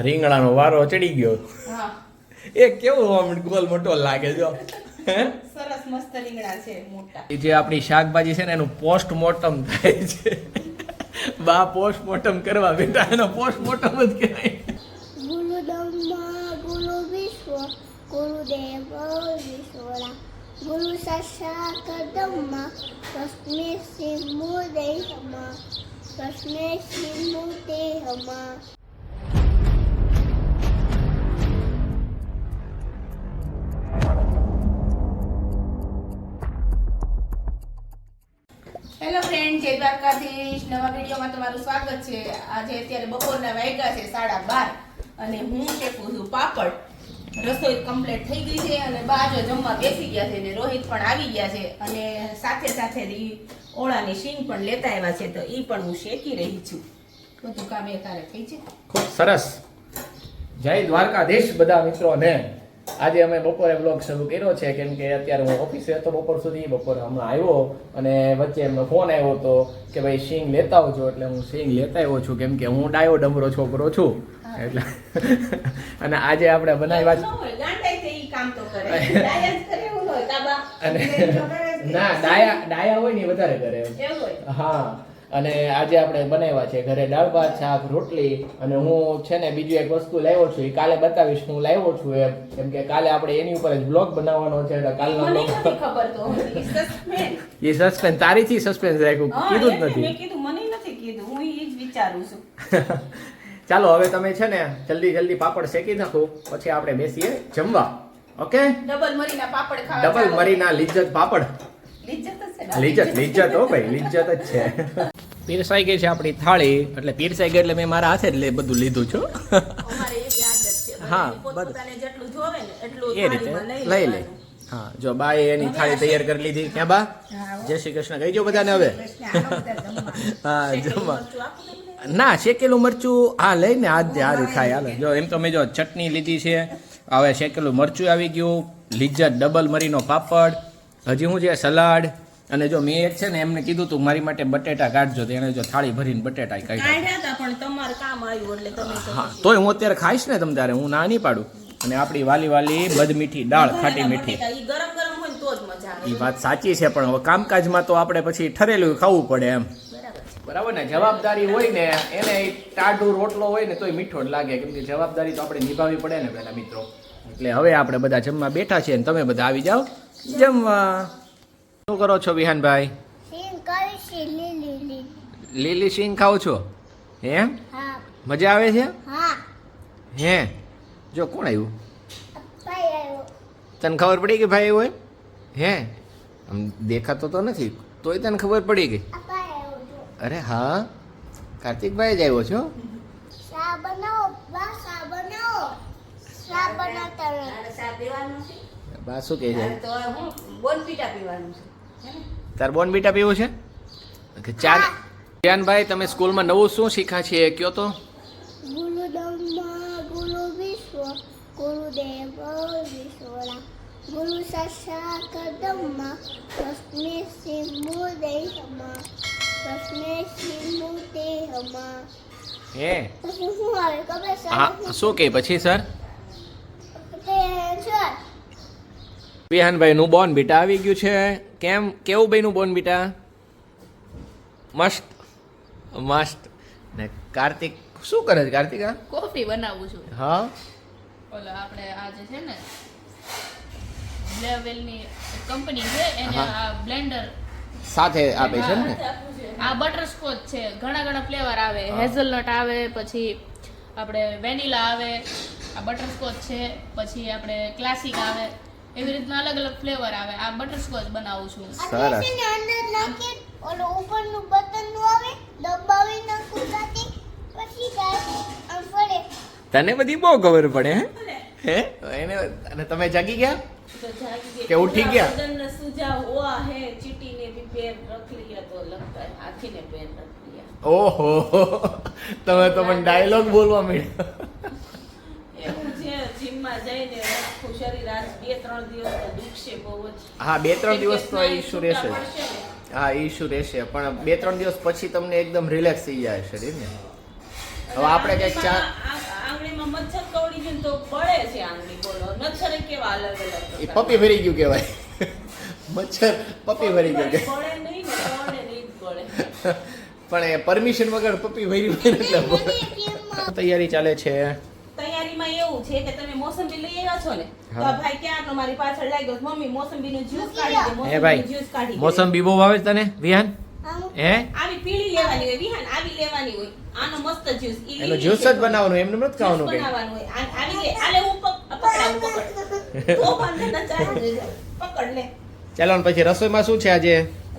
રીંગણાનો વારો ચડી ગયો. હા. એ કેવું આમ ગોલ મોટો લાગે જો. સરસ મસ્ત રીંગણા છે મોટા. જે આપણી શાકભાજી છે ને એનું પોસ્ટમોર્ટમ થાય છે. બા પોસ્ટમોર્ટમ કરવા બેટા એનો પોસ્ટમોર્ટમ જ કહેવાય ગુરુ બ્રહ્મા ગુરુ વિશ્વ વિશ્વરા ગુરુ સાક્ષાત બ્રહ્મા તસ્મે શ્રી મૂર્તે તસ્મે શ્રી મૂર્તે ફ્રેન્ડ જય દ્વારકાધીશ. નવા વિડીયોમાં તમારું સ્વાગત છે. આજે અત્યારે બપોરના વાગ્યા છે, સાડા બાર. અને હું શેકું છું પાપડ. રસોઈ કમ્પ્લીટ થઈ ગઈ છે અને બાજો જમવા બેસી ગયા છે ને રોહિત પણ આવી ગયા છે. અને સાથે સાથે એ ઓળાની શીંગ પણ લેતા આવ્યા છે, તો એ પણ હું શેકી રહી છું. બધું કામ એકારે થઈ છે. ખૂબ સરસ. જય દ્વારકાધીશ બધા મિત્રોને આજે અમે બપોરે બ્લોગ શરૂ કર્યો છે કેમ કે અત્યારે હું ઓફિસે હતો બપોર સુધી બપોરે હમણાં આવ્યો અને વચ્ચે એમનો ફોન આવ્યો હતો કે ભાઈ સિંગ લેતા આવજો એટલે હું સિંગ લેતા આવ્યો છું કેમ કે હું ડાયો ડમરો છોકરો છું. એટલે અને આજે આપણે બનાવ્યા. અને. ના ડાયા ડાયા હોય ને વધારે કરે. હા. અને આજે આપણે બનાવ્યા છે ઘરે દાળ ભાત શાક રોટલી અને હું છે ને બીજું એક વસ્તુ લાવ્યો છું એ કાલે બતાવીશ હું લાવ્યો છું એમ. કેમ કે કાલે આપણે એની ઉપર જ બ્લોગ બનાવવાનો છે એટલે કાલનો એ સસ્પેન્સ તારીથી સસ્પેન્સ રાખ્યું કીધું જ નથી. કીધું મને નથી કીધું હું એ જ વિચારું છું. ચાલો હવે તમે છે ને જલ્દી જલ્દી પાપડ શેકી નાખો પછી આપણે બેસીએ જમવા. ઓકે? ડબલ મરીના પાપડ ખાવા ડબલ મરીના લિજ્જત પાપડ. લિજ્જત જ છે ને? લિજ્જત હો ભાઈ લિજ્જત જ છે. પીરસાઈ ગઈ છે આપણી થાળી. એટલે પીરસાઈ ગઈ એટલે મેં મારા હાથે જ લે બધું લીધું છું. હા, બધાને પોતપોતાને જેટલું જોવે ને એટલું એ રીતે. થાળીમાં લઈ લે. હા જો બાએ એની થાળી તૈયાર કરી લીધી. ક્યાં બા. જય શ્રી કૃષ્ણ. કહીજો બધાને હવે? બધા. હા જમવા? ના શેકેલું મરચું આ લઈને આજ દે થાય. હાલો જો એમ તો મેં જો ચટણી લીધી છે. હવે શેકેલું મરચું આવી ગયું. લિજ્જત ડબલ મરીનો પાપડ. હજી હું જે સલાડ અને જો મેં એક છે ને એમને કીધું તું મારી માટે બટેટા કાઢજો તો એને જો થાળી ભરીને બટેટા કાઢ્યા પણ તમારે કામ આવ્યું એટલે તમે હા તોય હું અત્યારે ખાઈશ ને તમ તારે હું ના નહીં પાડું. અને આપણી વાલી વાલી બદમીઠી દાળ ખાટી મીઠી. ગરમ ગરમ હોય તો જ મજા આવે. એ વાત સાચી છે પણ હવે કામકાજમાં તો આપણે પછી ઠરેલું ખાવું પડે એમ. બરાબર ને? જવાબદારી હોય ને એને ટાઢું રોટલો હોય ને તોય મીઠો જ લાગે. કેમ કે જવાબદારી તો આપણે નિભાવવી પડે ને પેલા મિત્રો. એટલે હવે આપણે બધા જમવા બેઠા છીએ ને તમે બધા આવી જાઓ. જમવા. શું કરો છો વિહાનભાઈ? લીલી સિંગ ખાવ છો? હે? મજા આવે છે? હા. હે? જો કોણ આવ્યું? તને ખબર પડી કે ભાઈ હોય? હે? આમ દેખાતો તો નથી તોય તને ખબર પડી ગઈ. અપાઈ આવ્યો જો. અરે હા? કાર્તિકભાઈ જ આવ્યો છો? બનાવો? બનાવો? બનાવતા બા શું કહે છે. તારે તો હું બોનવીટા પીવાનું છે. તાર બોન બીટા પીવું છે? કે ચાન ચાનભાઈ તમે સ્કૂલમાં નવું શું શીખ્યા છે એ કયો તો? ગુરુ બ્રહ્મા ગુરુ વિશ્વ ગુરુદેવ વિશ્વરા ગુરુ સાક્ષાત બ્રહ્મા તસ્મે શ્રી મૂર્તે હમા તસ્મે શ્રી મૂર્તે હે શું આવે ખબર શું કહે? પછી સર તે છે વિહાનભાઈ નું બોન બીટા આવી ગયું છે. કેમ? કેવું ભાઈનું બોન બીટા? મસ્ત. મસ્ત. ને કાર્તિક શું કરે છે કાર્તિકા કોફી બનાવું છું. હા? ઓલા આપણે આ જે છે ને બ્લેવેલની કંપની છે એને આ બ્લેન્ડર સાથે આપે છે ને? આ બટરસ્કોચ છે. ઘણા ઘણા ફ્લેવર આવે. હેઝલનટ આવે પછી આપણે વેનીલા આવે આ બટરસ્કોચ છે પછી આપણે ક્લાસિક આવે. એવી રીતના અલગ અલગ ફ્લેવર આવે. આ બટરસ્કોચ બનાવું છું. સરસ ઓલો ઉપરનું બટનનું આવે દબાવી નાખું સાથે પછી જાય ફરે. તને બધી બહુ ખબર પડે હે? હે? એને અને તમે જાગી ગયા? કે ઉઠી ગયા? બદન સુજા હુઆ હે ચીટી ને ભી પેર રખ લિયા તો લગતા હાથી ને પેર રખ લિયા. ઓહો તમે તો મને ડાયલોગ બોલવા મળ્યો હા બે ત્રણ દિવસ તો ઇશ્યુ રહેશે. હા ઈશ્યુ રહેશે? પણ બે ત્રણ દિવસ પછી તમને એકદમ રિલેક્સ થઈ જાય શરીર ને. હવે આપણે કંઈક ચા આંગળીમાં- મચ્છર કવડી ગયું તો બળે છે આંગળી બોલો. મચ્છર કેવા અલગ અલગ એ. પપ્પી ભરી ગયું કહેવાય. મચ્છર પપ્પી ભરી ગયું કે બળે નહીં ને નહીં બળે. પણ એ પરમિશન વગર પપ્પી ભરી એટલે તૈયારી ચાલે છે. તૈયારીમાં એવું છે કે તમે મોસંબી આવ્યા છો ને? તો ભાઈ ક્યારનો મારી પાછળ લાગ્યો છે, મમ્મી મોસંબીનું જ્યુસ કાઢી દે મોસંબી ભાઈ જ્યુસ કાઢી દે. મોસંબી બહુ આવે તને વિહાન? હે? આવી પીળી લેવાની હોય વિહાન આવી લેવાની હોય. આનો મસ્ત જ્યુસ. એનો જ્યુસ જ બનાવવાનું એમને નથી ખાવાનું કે બનાવવાનો હોય. આવી લે આલે હું પકડાવું પકડ. તો વાંધો ન ચાલે. પકડ લે. ચાલો ને પછી રસોઈમાં શું છે આજે?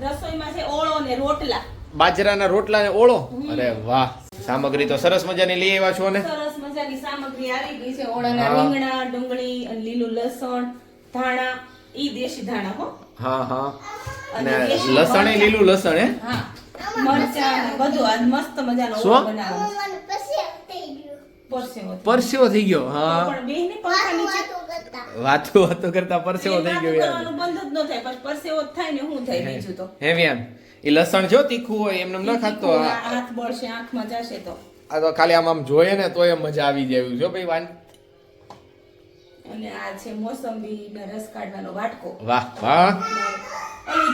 રસોઈમાં છે ઓળો ને રોટલા. બાજરાના રોટલા ને ઓળો અરે વાહ. સામગ્રી તો સરસ મજાની લઈ આવ્યા છો ને? સરસ મજાની સામગ્રી આવી ગઈ છે ઓળાના રીંગણા ડુંગળી અને લીલું લસણ ધાણા ઈ દેશી ધાણા હો. હા હા. અને લસણ લીલું લસણ હે? હા. મરચાં બધું આજ મસ્ત મજાનો ઓળો બનાવવાનો પરસેવો થઈ ગયો. હા. વાતો કરતા વાતો કરતા પરસેવો થઈ ગયો યાર. બંધ જ ન થાય પછી પરસેવો થાય ને હું થાય બીજું તો. હે વ્યાન એ લસણ જો તીખું હોય એમને ન ખાતો હાથ બળશે આંખમાં જશે તો. આ તો ખાલી આમ આમ જોઈએ ને તોય મજા આવી જાય જો ભાઈ વાન. અને આ છે મોસંબી ને રસ કાઢવાનો વાટકો. વાહ વાહ.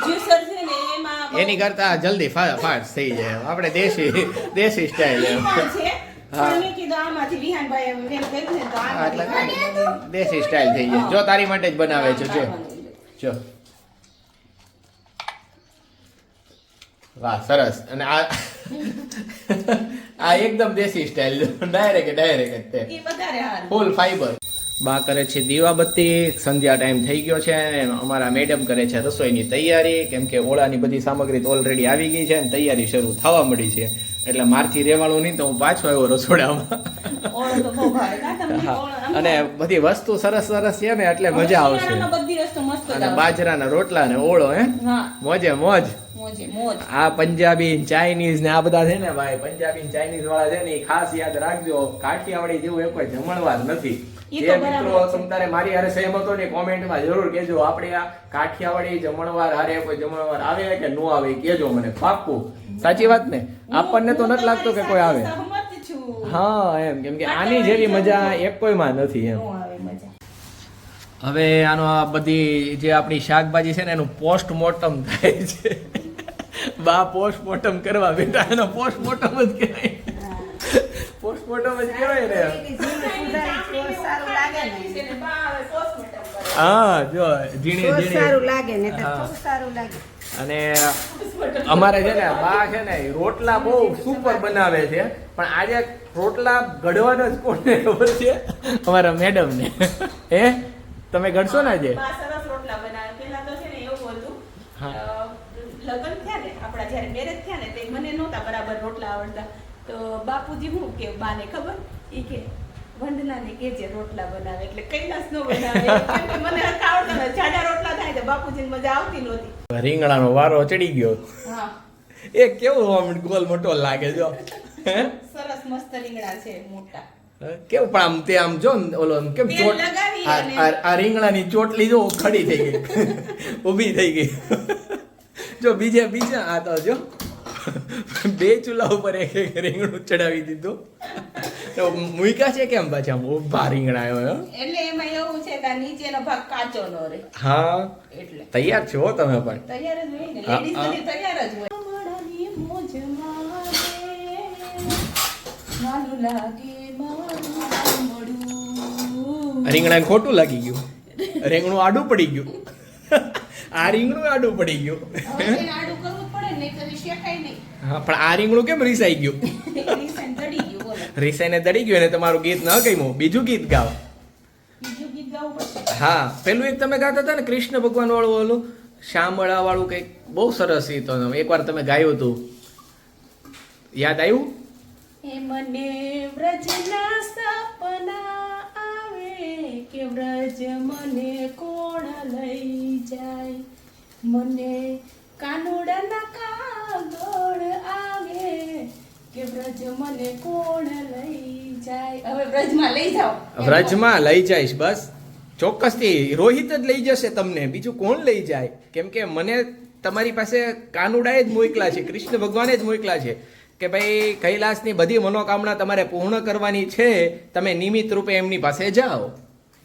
જ્યુસર છે ને એમાં એની કરતા જલ્દી ફાસ્ટ થઈ જાય આપણે દેશી દેશી સ્ટાઈલ છે તો. દેશી સ્ટાઇલ થઈ જાય જો તારી માટે જ બનાવે છે જો. જો. વાહ સરસ. અને આ આ એકદમ દેશી સ્ટાઇલ ડાયરેક્ટ ડાયરેક્ટ જ તે. ફૂલ ફાઈબર બા કરે છે દીવાબત્તી. સંધ્યા ટાઈમ થઈ ગયો છે અમારા મેડમ કરે છે રસોઈની તૈયારી. કેમ કે ઓળાની બધી સામગ્રી તો ઓલરેડી આવી ગઈ છે અને તૈયારી શરૂ થવા મળી છે. એટલે મારથી રહેવાનું નહીં તો હું પાછો આવ્યો રસોડામાં. અને બધી વસ્તુ સરસ સરસ છે ને એટલે મજા આવશે. અને બાજરાના રોટલા ને ઓળો હે? મોજે મોજ. આ પંજાબી ચાઇનીઝ ને આ બધા છે ને ભાઈ પંજાબી ચાઇનીઝ વાળા છે ને એ ખાસ યાદ રાખજો. કાઠિયાવાડી જેવું એ કોઈ જમણવાર નથી. જે મિત્રો સમતારે મારી હારે સહેમત હોય ને કોમેન્ટમાં જરૂર કેજો આપણે આ કાઠિયાવાડી જમણવાર હારે કોઈ જમણવાર આવે કે નો આવે કેજો મને પાક્કું. સાચી વાત ને? આપણને તો નથી લાગતું કે કોઈ આવે. હા એમ કેમ કે આની જેવી મજા એક કોઈમાં નથી એમ. હવે આનો આ બધી જે આપણી શાકભાજી છે ને એનું પોસ્ટમોર્ટમ થાય છે. બા પોસ્ટમોર્ટમ કરવા બેટા એનો પોસ્ટમોર્ટમ જ કહેવાય. પોસ્ટમોર્ટમ જ કહેવાય ને. હા જો ઝીણી ઝીણી. સારું લાગે ને સારું લાગે. અને અમારે છે ને બા છે ને રોટલા બહુ સુપર બનાવે છે. પણ આજે રોટલા ઘડવાનો જ કોને ખબર છે? અમારા મેડમ ને હે? તમે ઘડશો ને આજે? સરસ રોટલા બનાવે. પેલા તો છે ને એવું હતું, લગ્ન થયા ને આપણા જ્યારે મેરેજ થયા ને તે મને નહોતા બરાબર રોટલા આવડતા. તો બાપુજી હું કે બાને ખબર? ઈ કે વંદનાને કેજે રોટલા બનાવે એટલે કૈલાસ નો બનાવે. કેમ કે મને આવડતા નથી. જાડા રોટલા થાય તો બાપુજીને મજા આવતી નહોતી. રીંગણાનો વારો ચડી ગયો. હા. એ કેવું આમ ગોલ મોટો લાગે જો. સરસ મસ્ત રીંગણા છે મોટા. કેવું પણ આમ તે આમ જો ને ઓલો કેમ ચોટ આ રીંગણાની ચોટલી જો ખડી થઈ ગઈ. ઊભી થઈ ગઈ. જો બીજે બીજા આ તો જો. બે ચૂલા ઉપર એક એક રીંગણું ચડાવી દીધું. તો મૂક્યા છે કેમ પાછા? આમ ઊભા રીંગણા આવ્યો એટલે એમાં એવું છે કે નીચેનો ભાગ કાચો નો રહે. હા. એટલે. તૈયાર છો તમે પણ. તૈયાર જ હોય ને? લેડીઝ બધી તૈયાર જ હોય. રીંગણાને ખોટું લાગી ગયું. રીંગણું આડું પડી ગયું. આ રીંગણું આડું પડી ગયું. હવે તેને આડું કરવું જ પડે ને નહીં તો એ શેકાય નહીં. હા પણ આ રીંગણું કેમ રીસાઈ ગયું રીસેન ચડી ગયું બોલો રીસાઈને દડી ગયો ને તમારું ગીત ન ગમ્યું. બીજું ગીત ગાઓ. બીજું ગીત ગાવું હા પેલું એક તમે ગાતા હતા ને કૃષ્ણ ભગવાન વાળું ઓલું શામળા વાળું કંઈક બહુ સરસ ગીત એકવાર તમે ગાયું હતું. યાદ આવ્યું? એ મને વ્રજના સપના આવે કે વ્રજ મને કોણ લઈ જાય? મને કાનુડાના કે લઈ જાય? બસ. ચોક્કસથી, રોહિત જ લઈ જશે તમને. બીજું કોણ લઈ જાય? કેમ કે મને તમારી પાસે કાનુડાએ જ મોકલા છે, કૃષ્ણ ભગવાને જ મોકલા છે કે ભાઈ, કૈલાસની બધી મનોકામના તમારે પૂર્ણ કરવાની છે, તમે નિમિત્ત રૂપે એમની પાસે જાઓ.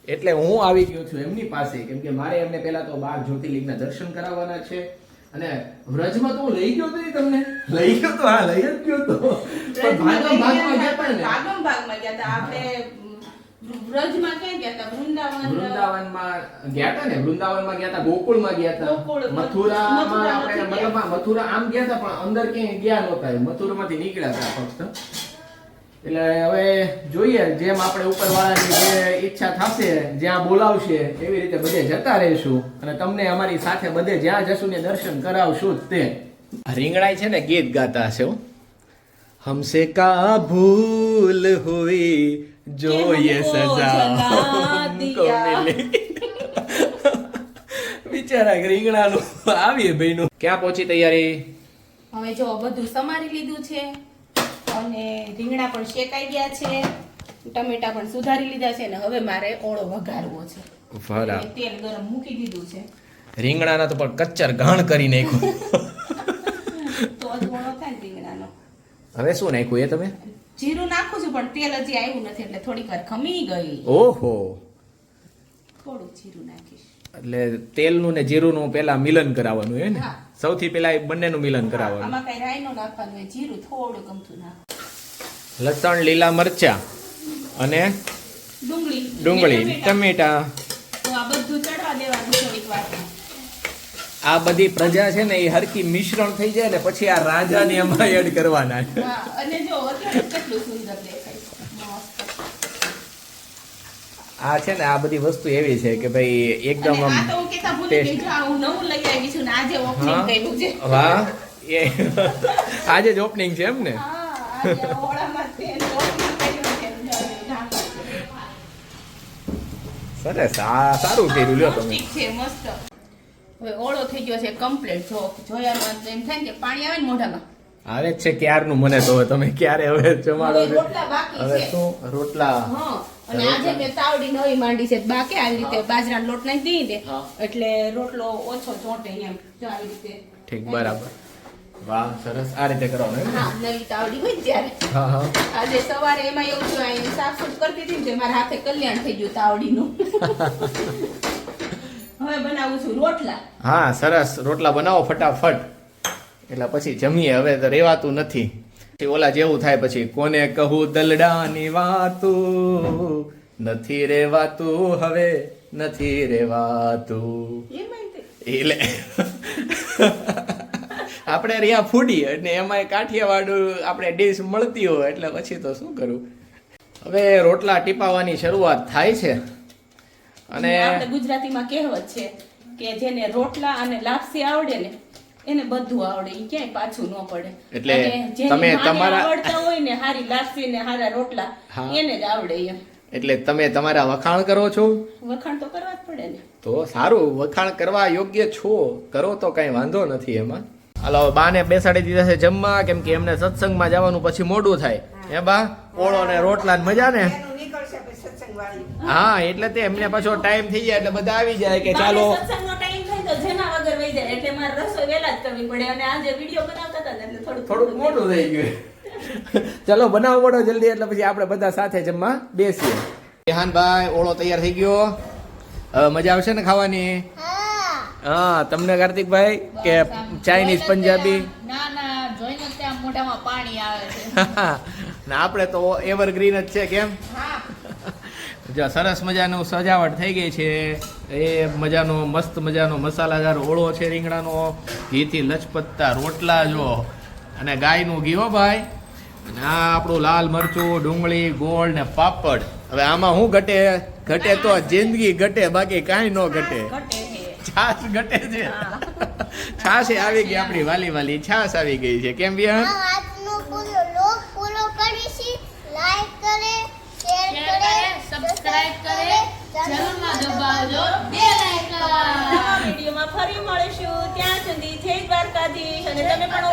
એટલે હું આવી ગયો છું એમની પાસે. કેમ કે મારે એમને પહેલા તો બાર જ્યોતિર્લિંગના દર્શન કરાવવાના છે. અને વ્રજમાં તો લઈ ગયો તો તમને. લઈ ગયો તો હા લઈ જ ગયો તો. પણ ભાગમ ભાગમાં ગયા પણ ને? ભાગમ ભાગમાં ગયા હતા. આપણે વ્રજમાં ક્યાં ગયા હતા? વૃંદાવન વૃંદાવનમાં ગયા હતા ને? વૃંદાવનમાં ગયા હતા ગોકુળમાં ગયા હતા. મથુરામાં મથુરા આપણે મતલબ મથુરા આમ ગયા હતા પણ અંદર ક્યાંય ગયા નહોતા. મથુરામાંથી નીકળ્યા હતા ફક્ત. એટલે હવે જોઈએ જેમ આપણે ઉપરવાળાની જે ઈચ્છા થશે જ્યાં બોલાવશે એવી રીતે બધે જતા રહીશું. અને તમને અમારી સાથે બધે જ્યાં જશું ને દર્શન કરાવશું તે. રીંગણાઈ છે ને ગીત ગાતા હશે હમસે કા ભૂલ હુઈ જો સજા બિચારા રીંગણાનું. આવીએ ભાઈનું. ક્યાં પહોંચી તૈયારી? હવે જો બધું સમારી લીધું છે. અને રીંગણા પણ શેકાઈ ગયા છે. ટમેટા પણ સુધારી લીધા છે અને હવે મારે ઓળો વઘારવો છે. તેલ ગરમ મૂકી દીધું છે. રીંગણાના તો પણ કચ્ચર ઘાણ કરી નાખ્યું. તો ઓળો થાય ને રીંગણાનો. હવે શું નાખ્યું એ તમે? જીરું નાખું છું પણ તેલ હજી આવ્યું નથી એટલે થોડીક વાર ખમી ગઈ. ઓહો. થોડું જીરું નાખીશ. એટલે તેલનું ને જીરુંનું પેલા મિલન કરાવવાનું હે ને? હા. સૌથી પહેલા એ બંનેનું મિલન કરાવવાનું. આમાં કઈ રાઈનો નાખવાનું હોય જીરું થોડું ગમતું નાખો લસણ લીલા મરચા અને ડુંગળી ડુંગળી ટમેટાં. તો આ બધું ચડવા દેવાનું થોડીક વાર આ બધી પ્રજા છે ને એ હરકી મિશ્રણ થઈ જાય ને પછી આ રાજાને એમાં એડ કરવાના અને જો કેટલું સુંદર દેખાય છે મસ્ત આ છે ને આ બધી વસ્તુ એવી છે કે ભાઈ એકદમ આમ નવું લઈ આવી છું ને આજે ઓપનિંગ કર્યું છે. વાહ એ આજે જ ઓપનિંગ છે એમ ને. સરસ આ સારું કર્યું લ્યો તમે. છે મસ્ત. હવે ઓળો થઈ ગયો છે કમ્પ્લીટ જો જોયામાં એમ થાય કે પાણી આવે ને મોઢામાં. આવે છે ક્યારનું મને તો તમે ક્યારે હવે જમાડો હવે શું? રોટલા. હા. અને આજે મેં તાવડી નવી માંડી છે. બાકી આવી રીતે બાજરાનો લોટ નાખી દઈએ દે એટલે રોટલો ઓછો ચોંટે એમ. જો આવી રીતે. ઠીક બરાબર. વાહ સરસ. આ રીતે કરવાનું હા નવી તાવડી હોય ત્યારે. હા હા. આજે સવારે એમાં એવું થયું અહીં સાફ કરતી હતી ને મારા હાથે કલ્યાણ થઈ ગયું તાવડીનું. હવે બનાવું છું રોટલા. હા સરસ. રોટલા બનાવો ફટાફટ. એટલે પછી જમીએ. હવે તો રેવાતું નથી. ઓલા જેવું થાય પછી કોને કહું દલડાની વાતું? નથી રેવાતું હવે નથી રેવાતું એટલે આપણે રહ્યા ફૂડી અને એમાં કાઠિયાવાડ આપણે ડીશ મળતી હોય એટલે પછી તો શું કરું? હવે રોટલા ટીપાવાની શરૂઆત થાય છે. અને આપણે ગુજરાતીમાં કહેવત છે કે જેને રોટલા અને લાપસી આવડે ને એને બધું આવડે એ ક્યાંય પાછું ન પડે. એટલે તમે તમારા- આવડતા હોય ને હારી લાસી ને હારા રોટલા એને જ આવડે એમ. એટલે તમે તમારા વખાણ કરો છો? વખાણ તો કરવા જ પડે ને. તો સારું વખાણ કરવા યોગ્ય છો. કરો તો કઈ વાંધો નથી એમાં. હાલો બાને બેસાડી દીધા છે જમવા કેમ કે એમને સત્સંગમાં જવાનું પછી મોડું થાય. હે. બા? ઓળો ને રોટલા ને મજા ને? હા એટલે તે એમને પાછો ટાઈમ થઈ જાય એટલે બધા આવી જાય કે ચાલો બાને સત્સંગનો ટાઈમ થાય તો જેના વગર વહી જાય એટલે મારે રસોઈ વહેલા જ કરવી પડે અને આજે વીડિયો બનાવતા હતા એટલે થોડું થોડું મોટું થઈ ગયું. ચલો બનાવો પડો જલ્દી એટલે પછી આપણે બધા સાથે જમવા બેસીએ. વિહાનભાઈ ઓળો તૈયાર થઈ ગયો. મજા આવશે ને ખાવાની? હા. હા તમને કાર્તિકભાઈ કે ચાઇનીઝ પંજાબી ના ના જોઈને ત્યાં મોઢામાં પાણી આવે છે. ને આપણે તો એવરગ્રીન જ છે કેમ? હા. જો સરસ મજાનું સજાવટ થઈ ગઈ છે. એ મજાનો મસ્ત મજાનો મસાલાદાર ઓળો છે રીંગણાનો. ઘીથી લચપત્તા રોટલા જો. અને ગાયનું ઘી હો ભાઈ. અને આ આપણું લાલ મરચું ડુંગળી ગોળ ને પાપડ. હવે આમાં શું ઘટે? ઘટે તો જિંદગી ઘટે બાકી કાંઈ ન ઘટે. છાસ ઘટે છે. છાશ આવી ગઈ આપણી વાલી વાલી. છાશ આવી ગઈ છે. કેમ બિહાન આ આજનો પૂરો લોક પૂરો કરીશી લાઈક કરે શેર શેર કરે કરે, સબસ્ક્રાઇબ કરે, જરૂરમાં દબાવજો. બે નવા વિડીયોમાં ફરી મળીશું. ત્યાં સુધી જય દ્વારકાધીશ. અને તમે પણ